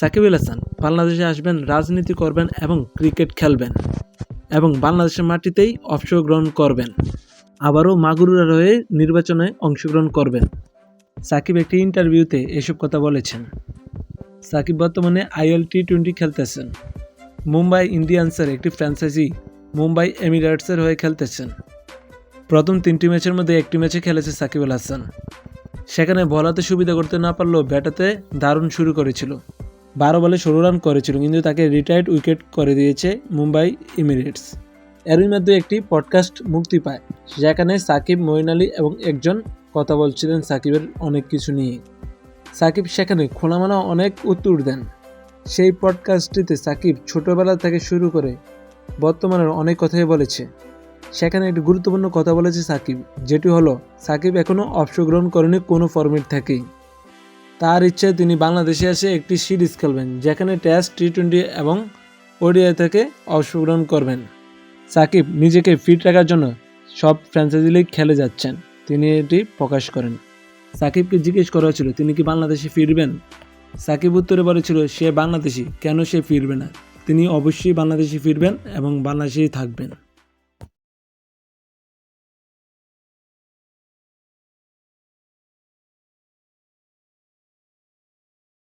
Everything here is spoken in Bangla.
সাকিব আল হাসান বাংলাদেশে আসবেন, রাজনীতি করবেন এবং ক্রিকেট খেলবেন এবং বাংলাদেশের মাটিতেই অংশগ্রহণ করবেন। আবারও মাগুরার হয়ে নির্বাচনে অংশগ্রহণ করবেন। সাকিব একটি ইন্টারভিউতে এসব কথা বলেছেন। সাকিব বর্তমানে আইএল টি টোয়েন্টি খেলতেছেন। মুম্বাই ইন্ডিয়ান্সের একটি ফ্র্যাঞ্চাইজি মুম্বাই এমিরেটসের হয়ে খেলতেছেন। প্রথম তিনটি ম্যাচের মধ্যে একটি ম্যাচে খেলেছে সাকিব আল হাসান। সেখানে বলাতে সুবিধা করতে না পারলেও ব্যাটাতে দারুণ শুরু করেছিল। বারো বলে ষোলো রান করেছিল, কিন্তু তাকে রিটায়ার্ড উইকেট করে দিয়েছে মুম্বাই ইমিরেটস। এরই মধ্যে একটি পডকাস্ট মুক্তি পায়, যেখানে সাকিব মইন আলী এবং একজন কথা বলছিলেন সাকিবের অনেক কিছু নিয়ে। সাকিব সেখানে খোলামালা অনেক উত্তর দেন। সেই পডকাস্টটিতে সাকিব ছোটবেলা থেকে শুরু করে বর্তমানের অনেক কথাই বলেছে। সেখানে একটি গুরুত্বপূর্ণ কথা বলেছে সাকিব, যেটি হলো, সাকিব এখনও অংশগ্রহণ করেনি কোনো ফর্মেট থেকেই। তার ইচ্ছায় তিনি বাংলাদেশে এসে একটি সিরিজ খেলবেন, যেখানে টেস্ট টি টোয়েন্টি এবং ওডিআই থেকে অংশগ্রহণ করবেন। সাকিব নিজেকে ফিট রাখার জন্য সব ফ্র্যাঞ্চাইজি লিগ খেলে যাচ্ছেন। তিনি এটি প্রকাশ করেন। সাকিবকে জিজ্ঞেস করা হয়েছিল, তিনি কি বাংলাদেশে ফিরবেন? সাকিব উত্তরে বলেছিল, সে বাংলাদেশি, কেন সে ফিরবে না? তিনি, অবশ্যই বাংলাদেশে ফিরবেন এবং বাংলাদেশেই থাকবেন।